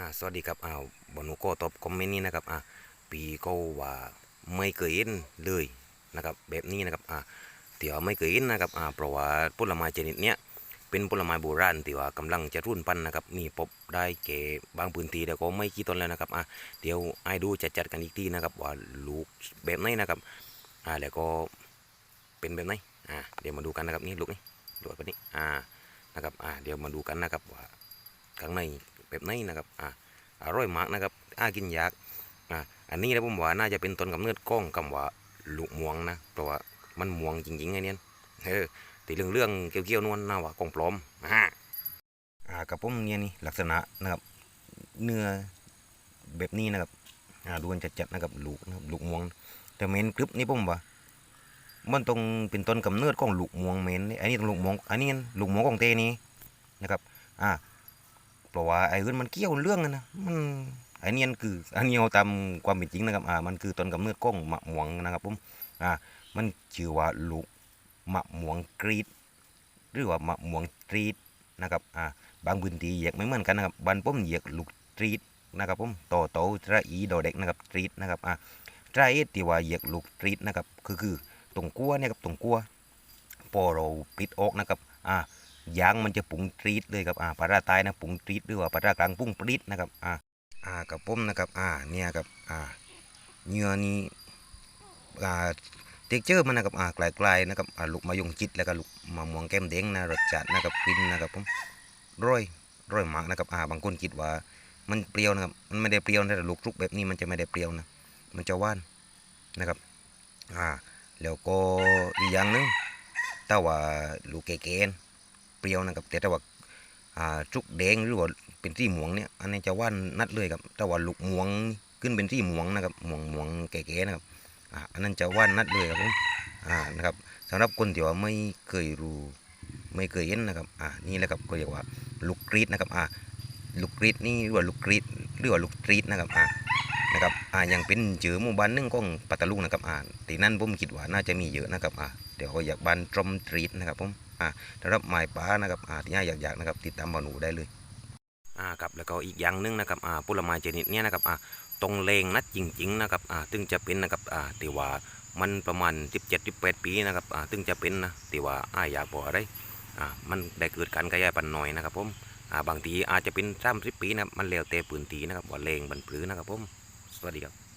อ่าสวัสดีครับอ้าวบอนุก็ตอบคอมเมนต์นี้นะครับอ่าปีก็ว่าไม่เคยเห็นเลยนะครับแบบนี้นะครับอ่าที่ว่าไม่เคยเห็นนะครับอ่าเพราะว่าผลไม้ชนิดเนี้ยเป็นผลไม้โบราณที่ว่ากำลังจะรุ่นพันนะครับมีพบได้แก่บางพื้นที่แต่ก็ไม่กี่ต้นแล้วนะครับอ่าเดี๋ยวให้ดูจัดจัดๆกันอีกทีนะครับว่าลูกแบบไหนนะครับอ่าแล้วก็เป็นแบบไหนอ่าเดี๋ยวมาดูกันนะครับนี่ลูกนี่ลูกแบบนี้อ่านะครับอ่าเดี๋ยวมาดูกันนะครับว่าข้างใน แบบไหนนะครับอ่าอร่อยมากนะครับอากินยากอะอันนี้นะผมว่าน่าจะเป็นต้นกำเนิดกล้องคำว่าลูกม่วงนะเพราะว่ามันม่วงจริงๆไงเนี่ยเออตีเรื่องเรื่องเกี่ยวๆนวลน่าว่ากล้องปลอมอ่าอ่ากับผมเนี่ยนี่ลักษณะนะครับเนื้อแบบนี้นะครับอ่าดูกันจัดๆนะครับลูกนะครับลูกม่วง แต่เมนกรึบนี่ผมว่ามันต้องเป็นต้นกำเนิดของลูกม่วงเมนนี่อันนี้ต้องลูกม่วงอันนี้ลูกม่วงของเตนี่นะครับอ่า เพราะว่าไอ้อื่นมันเกี่ยวเรื่องกันนะมันไอ้เนียนคืออันนี้เอาตามความเป็นจริงนะครับอ่ามันคือต้นกำเนิดกล้องมะม่วงนะครับผมอ่ามันชื่อว่าลูกมะม่วงกรีดหรือว่ามะม่วงตรีดนะครับอ่าบางพื้นที่เรียกไม่เหมือนกันนะครับบ้านผมเรียกลูกตรีดนะครับผมโตโตระอีดอเด็กนะครับตรีดนะครับอ่าตรเอที่ว่าเรียกลูกตรีดนะครับคือคือตรงกัวเนี่ยครับตรงกัวพอเราปิดออกนะครับอ่า ยางมันจะปุงตรีดเลยครับอ่าปลาร้าตายนะปุงตรีดหรือว่าปลาร้ากลางปุ้งปรีดนะครับอ่าอ่ากับผมนะครับอ่าเนี่ยครับอ่าเนื้อนี้อ่าเท็กเจอร์มันนะครับอ่ากลายๆนะครับอ่าลูกมะยงจิตแล้วก็ลูกมะม่วงแก้มแดงนะรสชาตินะครับกลิ่นนะครับผมร้อยร้อยมากนะครับอ่าบางคนคิดว่า มันเปรี้ยวนะครับมันไม่ได้เปรี้ยวนะแต่ลูกทุกแบบนี้มันจะไม่ได้เปรี้ยวนะมันจะหวานนะครับอ่าแล้วก็อีกอย่างหนึงถ้าว่าลูกแก่ๆ เปรี้ยวนะครับแต่ถ้าว่าจุกแดงหรือว่าเป็นที่หมวงเนี่ยอันนี้จะว่านนัดเลยครับแต่ว่าลูกหมวงขึ้นเป็นที่หมวงนะครับหมวงหมวงแก่ๆนะครับอันนั้นจะว่านนัดเลยครับผมอ่านะครับสำหรับคนที่ว่าไม่เคยรู้ไม่เคยเห็นนะครับอ่านี่แหละครับก็เรียกว่าลูกกรีดนะครับอ่าลูกกรีดนี่หรือว่าลูกกรีดหรือว่าลูกกรีดนะครับอ่านะครับอ่ายังเป็นเจอหมู่บ้านนึงของปัตตาลุงนะครับอ่าที่นั่นผมคิดว่าน่าจะมีเยอะนะครับอ่าเดี๋ยวเขาอยากบ้านตรมตรีดนะครับผม สำหรับหมายป้านะครับอ่าที่อยากอยากๆนะครับติดตามบอหนูได้เลยอ่าครับแล้วก็อีกอย่างหนึงนะครับอ่าผลไม้ชนิดเนี้ยนะครับอ่าตรงเลงนัดจริง ๆ นะครับอ่าถึงจะเป็นนะครับอ่าตีว่ามันประมาณ 17 18 ปีนะครับอ่าถึงจะเป็นนะตีว่าอ้ายอยากบอกอะไรอ่ามันได้เกิดการขยายพันธุ์หน่อยนะครับผมอ่าบางทีอาจจะเป็น30ปีนะครับมันแล้วแต่พื้นที่นะครับว่าเลงบันปลือนะครับผมสวัสดีครับ